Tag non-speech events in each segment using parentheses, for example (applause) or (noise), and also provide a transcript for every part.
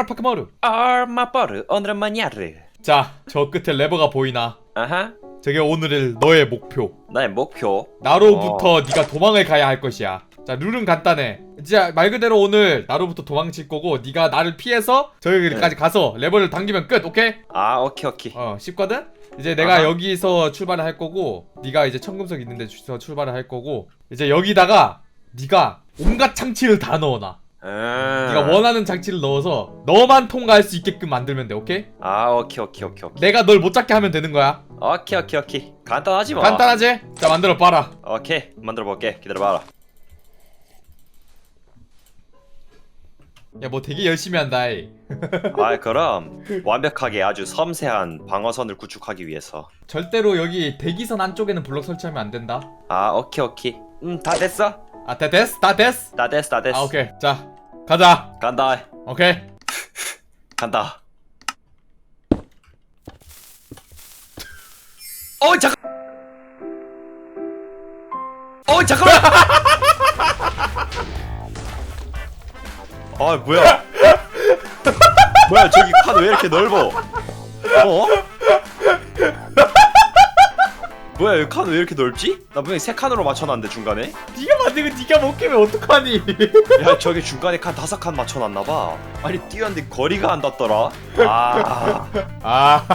알파카마루 얼마버르 오늘은 뭐냐르 자 저 끝에 레버가 보이나? 아하. 저게 오늘의 너의 목표. 나의 목표? 나로부터 네가 도망을 가야 할 것이야. 자 룰은 간단해. 진짜 말 그대로 오늘 나로부터 도망칠 거고 네가 나를 피해서 저기까지 가서 레버를 당기면 끝 오케이? 아 오케이 오케이. 어 쉽거든? 이제 내가 아하. 여기서 출발을 할 거고 네가 이제 청금석 있는 데서 출발을 할 거고 이제 여기다가 네가 온갖 장치를 다 넣어놔. 음. 네가 원하는 장치를 넣어서 너만 통과할 수 있게끔 만들면 돼 오케이? 아 오케이 오케이 오케이 오케이. 내가 널 못 잡게 하면 되는 거야. 오케이 오케이 오케이. 간단하지 뭐. 간단하지? 자 만들어 봐라. 오케이 만들어 볼게. 기다려봐라. 야 뭐 되게 열심히 한다 이. 아 (laughs) 그럼. 완벽하게 아주 섬세한 방어선을 구축하기 위해서. 절대로 여기 대기선 안쪽에는 블록 설치하면 안 된다. 아 오케이 오케이. 음다 됐어? 아 다 됐어? 다 됐어? 다 됐어 다 됐어. 아 오케이. 자 가자. 간다. 오케이. 간다. 어 잠깐. 어 잠깐만. 아 뭐야? 뭐야 저기 칸 왜 이렇게 넓어? 어 뭐야 여기 칸왜 이렇게 넓지? 나 분명히 세 칸으로 맞춰놨는데 중간에. 네가 만들고 네가 못 깨면 어떡하니? 야 저기 중간에 칸 다섯 칸 맞춰놨나봐. 아니 뛰었는데 거리가 안 닿더라. 아. 아.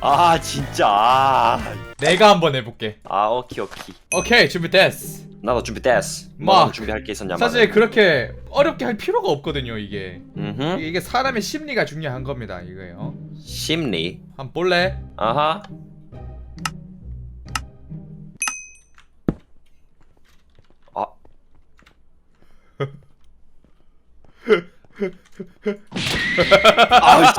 아 진짜. 아, 내가 한번 해볼게. 아 오케이 오케이. 오케이 준비됐어. 나도 준비됐어. 막, 뭐 준비할 게 있었냐 사실 그렇게 어렵게 할 필요가 없거든요 이게. 음 이게 사람의 심리가 중요한 겁니다 이거요. 심리. 한번 볼래? 아하 아우 (laughs)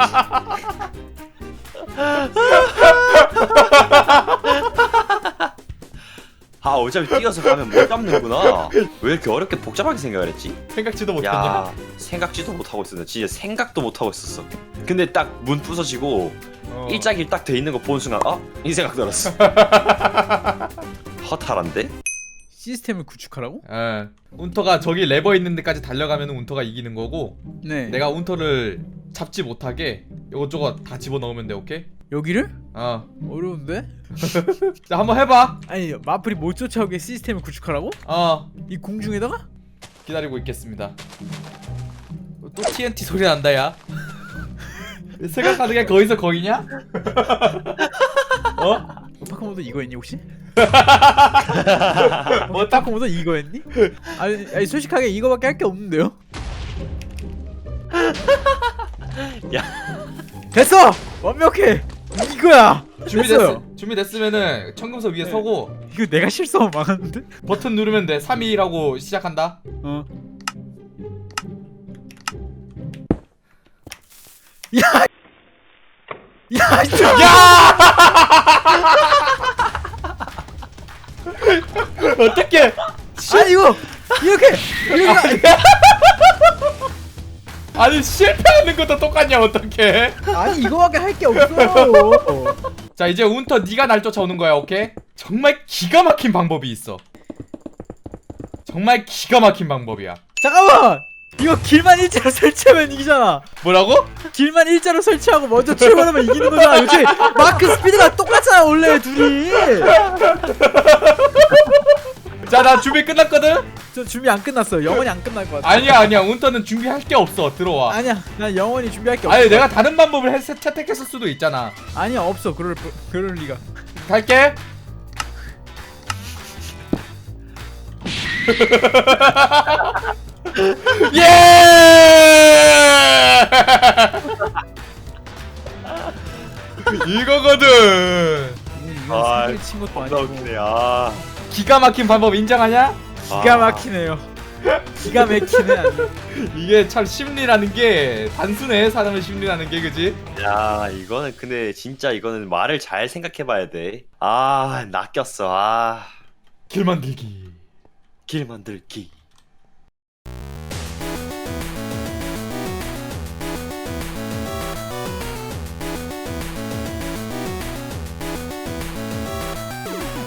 아 어차피 뛰어서 가면 못 잡는구나 왜 이렇게 어렵게 복잡하게 생각을 했지? 생각지도 못했냐? 야 생각지도 못하고 있었네 진짜 생각도 못하고 있었어 근데 딱 문 부서지고 어. 일자길 딱 돼 있는 거 보는 순간 어? 이 생각 들었어 (laughs) 허탈한데? 시스템을 구축하라고? 예. 운터가 저기 레버 있는 데까지 달려가면 운터가 이기는 거고 네. 내가 운터를 잡지 못하게 이것저것 다 집어넣으면 돼 오케이? 여기를? 어. 어려운데? (laughs) 자 한번 해봐 아니 마플이 못 쫓아오게 시스템을 구축하라고? 어 이 공중에다가? 기다리고 있겠습니다 또 TNT 소리 난다 야 (laughs) 생각하는 게 거기서 거기냐? (laughs) 어? 오타쿠모도 이거 했니 혹시? 뭐 오타쿠모도 이거 했니? 아니, 아니 솔직하게 이거밖에 할 게 없는데요? (laughs) 야. 됐어! 완벽해! 이거야! 준비됐, 됐어요. 준비됐으면은 청금석 위에 네. 서고 이거 내가 실수하면 망하는데? 버튼 누르면 돼 3, 2, 1하고 시작한다 어 야! 야! 진 아니 이거! 이렇게! 이렇게! (laughs) 아니 실패하는 것도 똑같냐 어떻게 아니 이거밖에 할 게 없어. (laughs) 자 이제 운터 네가 날 쫓아오는 거야 오케이? 정말 기가 막힌 방법이 있어 정말 기가 막힌 방법이야 잠깐만. 이거 길만 일자로 설치하면 이기잖아. 뭐라고? 길만 일자로 설치하고 먼저 출발하면 이기는 거잖아. 이렇게 마크 스피드가 똑같잖아 원래 둘이. (laughs) 자 나 준비 끝났거든? 저 준비 안 끝났어. 영원히 안 끝날 것 같아. 아니야 아니야 운터는 준비할 게 없어 들어와 아니야. 난 영원히 준비할 게 없어. 아니 내가 다른 방법을 했, 채택했을 수도 있잖아 아니야 없어. 그럴 그럴 리가. 갈게 (laughs) 예! (laughs) 이거거든. 아, 친 것도 아니고. 웃기네 아 기가 막힌 방법 인정하냐? 기가 막히네요. 기가 막히네. 아주. (laughs) 이게 참 심리라는 게 단순해 사람의 심리라는 게 그지? 야 이거는 근데 진짜 이거는 말을 잘 생각해봐야 돼 아 낚였어 아길 길 만들기. 만들기